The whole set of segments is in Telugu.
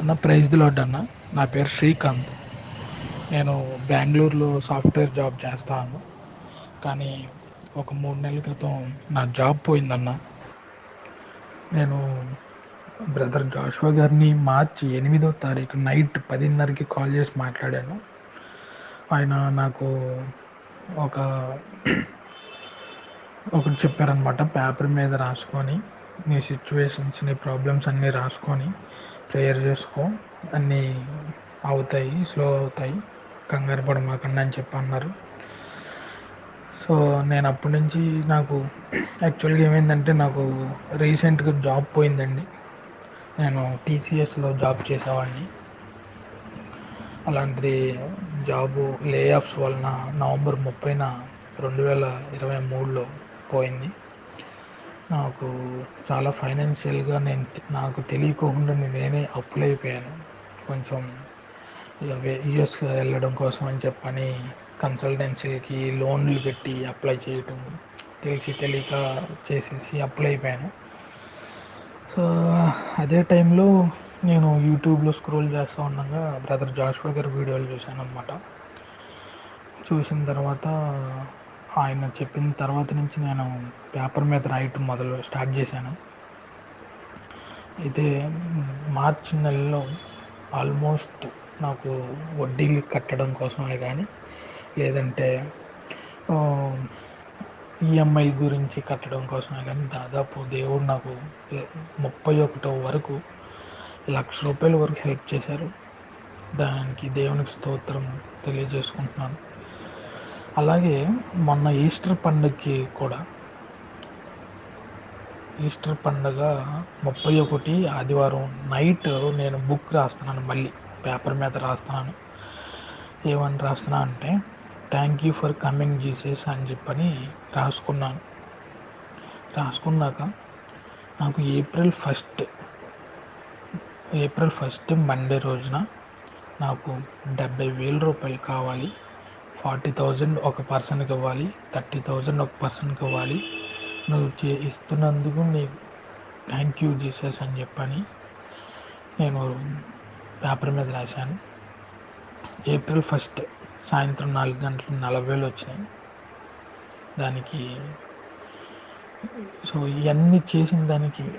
అన్న ప్రైజ్ లాడ్ అన్న. నా పేరు శ్రీకాంత్. నేను బెంగళూరులో సాఫ్ట్వేర్ జాబ్ చేస్తాను. కానీ ఒక మూడు నెలల క్రితం నా జాబ్ పోయిందన్న. నేను బ్రదర్ జాషువా గారిని మార్చి ఎనిమిదో తారీఖు నైట్ పదిన్నరకి కాల్ చేసి మాట్లాడాను. ఆయన నాకు ఒక ఒకటి చెప్పారనమాట పేపర్ మీద రాసుకొని నీ సిచ్యువేషన్స్ నీ ప్రాబ్లమ్స్ అన్నీ రాసుకొని ప్రేయర్ చేసుకో అన్నీ అవుతాయి స్లో అవుతాయి కంగారు పడమాకండి అని చెప్పి అన్నారు సో నేను అప్పటి నుంచి నాకు యాక్చువల్గా ఏమైందంటే నాకు రీసెంట్గా జాబ్ పోయిందండి. నేను టీసీఎస్లో జాబ్ చేసేవాడిని. అలాంటిది జాబు లే ఆఫ్స్ వలన నవంబర్ ముప్పైన రెండు వేల ఇరవై మూడులో పోయింది. నాకు చాలా ఫైనాన్షియల్గా నేను నాకు తెలియకోకుండా నేనే అప్పులు అయిపోయాను. కొంచెం యుఎస్కి వెళ్ళడం కోసం అని చెప్పని కన్సల్టెన్సీకి లోన్లు పెట్టి అప్లై చేయటం తెలిసి తెలియక చేసేసి అప్లై అయిపోయాను. సో అదే టైంలో నేను యూట్యూబ్లో స్క్రోల్ చేస్తూ ఉండగా బ్రదర్ జాషువా గారి వీడియోలు చూశాను అనమాట చూసిన తర్వాత ఆయన చెప్పిన తర్వాత నుంచి నేను పేపర్ మీద రాయటం మొదలు స్టార్ట్ చేశాను. అయితే మార్చి నెలలో ఆల్మోస్ట్ నాకు వడ్డీలు కట్టడం కోసమే కానీ లేదంటే ఈఎంఐ గురించి కట్టడం కోసమే కానీ దాదాపు దేవుడు నాకు ముప్పై ఒకటో వరకు లక్ష రూపాయల వరకు హెల్ప్ చేశారు. దానికి దేవునికి స్తోత్రం తెలియజేసుకుంటున్నాను. అలాగే మొన్న ఈస్టర్ పండుగకి కూడా ఈస్టర్ పండుగ ముప్పై ఒకటి ఆదివారం నైట్ నేను బుక్ రాస్తున్నాను మళ్ళీ పేపర్ మీద రాస్తున్నాను. ఏమని రాస్తున్నా అంటే thank you for coming Jesus అని చెప్పని రాసుకున్నాను. రాసుకున్నాక నాకు April first April first Monday రోజున నాకు డెబ్బై వేల రూపాయలు కావాలి. ఫార్టీ థౌజండ్ ఒక పర్సన్కి ఇవ్వాలి థర్టీ థౌజండ్ ఒక పర్సన్కి ఇవ్వాలి. నువ్వు చే ఇస్తున్నందుకు నీకు థ్యాంక్ యూ జీసస్ అని చెప్పని నేను పేపర్ మీద రాశాను. ఏప్రిల్ ఫస్ట్ సాయంత్రం నాలుగు గంటల నలభై వేలు వచ్చినాయి. దానికి సో ఇవన్నీ చేసిన దానికి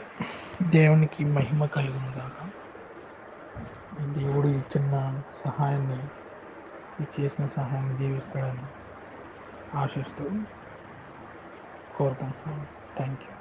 దేవునికి మహిమ కలుగును కాక దేవుడు ఇచ్చిన సహాయాన్ని ఈ చేసిన సహాయం దీవిస్తాడని ఆశిస్తూ కోరుకుంటున్నాను. Thank you